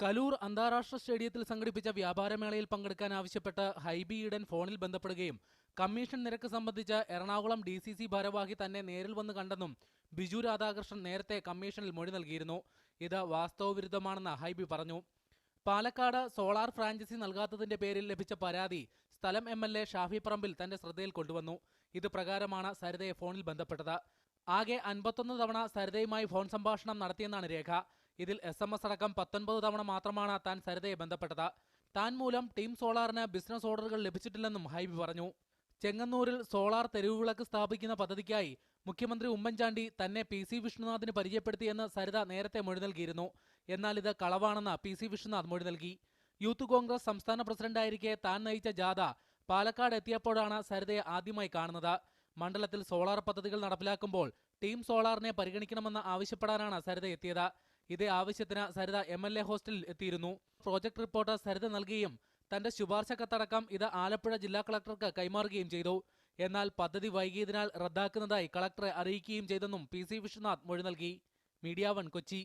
കലൂർ അന്താരാഷ്ട്ര സ്റ്റേഡിയത്തിൽ സംഘടിപ്പിച്ച വ്യാപാരമേളയിൽ പങ്കെടുക്കാൻ ആവശ്യപ്പെട്ട് ഹൈബി ഈഡൻ ഫോണിൽ ബന്ധപ്പെടുകയും കമ്മീഷൻ നിരക്ക് സംബന്ധിച്ച് എറണാകുളം ഡി സി സി ഭാരവാഹി തന്നെ നേരിൽ വന്ന് കണ്ടെന്നും ബിജു രാധാകൃഷ്ണൻ നേരത്തെ കമ്മീഷനിൽ മൊഴി നൽകിയിരുന്നു. ഇത് വാസ്തവവിരുദ്ധമാണെന്ന് ഹൈബി പറഞ്ഞു. പാലക്കാട് സോളാർ ഫ്രാഞ്ചൈസി നൽകാത്തതിന്റെ പേരിൽ ലഭിച്ച പരാതി സ്ഥലം M L A Shafi Parambil തന്റെ ശ്രദ്ധയിൽ കൊണ്ടുവന്നു. ഇത് പ്രകാരമാണ് സരിതയെ ഫോണിൽ ബന്ധപ്പെട്ടത്. ആകെ അൻപത്തൊന്ന് തവണ സരിതയുമായി ഫോൺ സംഭാഷണം നടത്തിയെന്നാണ് രേഖ. ഇതിൽ എസ് എം എസ് അടക്കം പത്തൊൻപത് തവണ മാത്രമാണ് താൻ സരിതയെ ബന്ധപ്പെട്ടത്. താൻ മൂലം ടീം സോളാറിന് ബിസിനസ് ഓർഡറുകൾ ലഭിച്ചിട്ടില്ലെന്നും ഹൈബി പറഞ്ഞു. ചെങ്ങന്നൂരിൽ സോളാർ തെരുവുവിളക്ക് സ്ഥാപിക്കുന്ന പദ്ധതിക്കായി മുഖ്യമന്ത്രി ഉമ്മൻചാണ്ടി തന്നെ പി സി വിഷ്ണുനാഥിന് പരിചയപ്പെടുത്തിയെന്ന് സരിത നേരത്തെ മൊഴി നൽകിയിരുന്നു. എന്നാൽ ഇത് കളവാണെന്ന് പി സി വിഷ്ണുനാഥ് മൊഴി നൽകി. യൂത്ത് കോൺഗ്രസ് സംസ്ഥാന പ്രസിഡന്റായിരിക്കെ താൻ നയിച്ച ജാഥ പാലക്കാട് എത്തിയപ്പോഴാണ് സരിതയെ ആദ്യമായി കാണുന്നത്. മണ്ഡലത്തിൽ സോളാർ പദ്ധതികൾ നടപ്പിലാക്കുമ്പോൾ ടീം സോളാറിനെ പരിഗണിക്കണമെന്ന് ആവശ്യപ്പെടാനാണ് സരിത എത്തിയത്. ഇതേ ആവശ്യത്തിന് സരിത എം എൽ എ ഹോസ്റ്റലിൽ എത്തിയിരുന്നു. പ്രോജക്ട് റിപ്പോർട്ട് സരിത നൽകുകയും തന്റെ ശുപാർശ കത്തടക്കം ഇത് ആലപ്പുഴ ജില്ലാ കളക്ടർക്ക് കൈമാറുകയും ചെയ്തു. എന്നാൽ പദ്ധതി വൈകിയതിനാൽ റദ്ദാക്കുന്നതായി കളക്ടറെ അറിയിക്കുകയും ചെയ്തെന്നും പി സി വിശ്വനാഥ് മൊഴി നൽകി. Media one Kochi.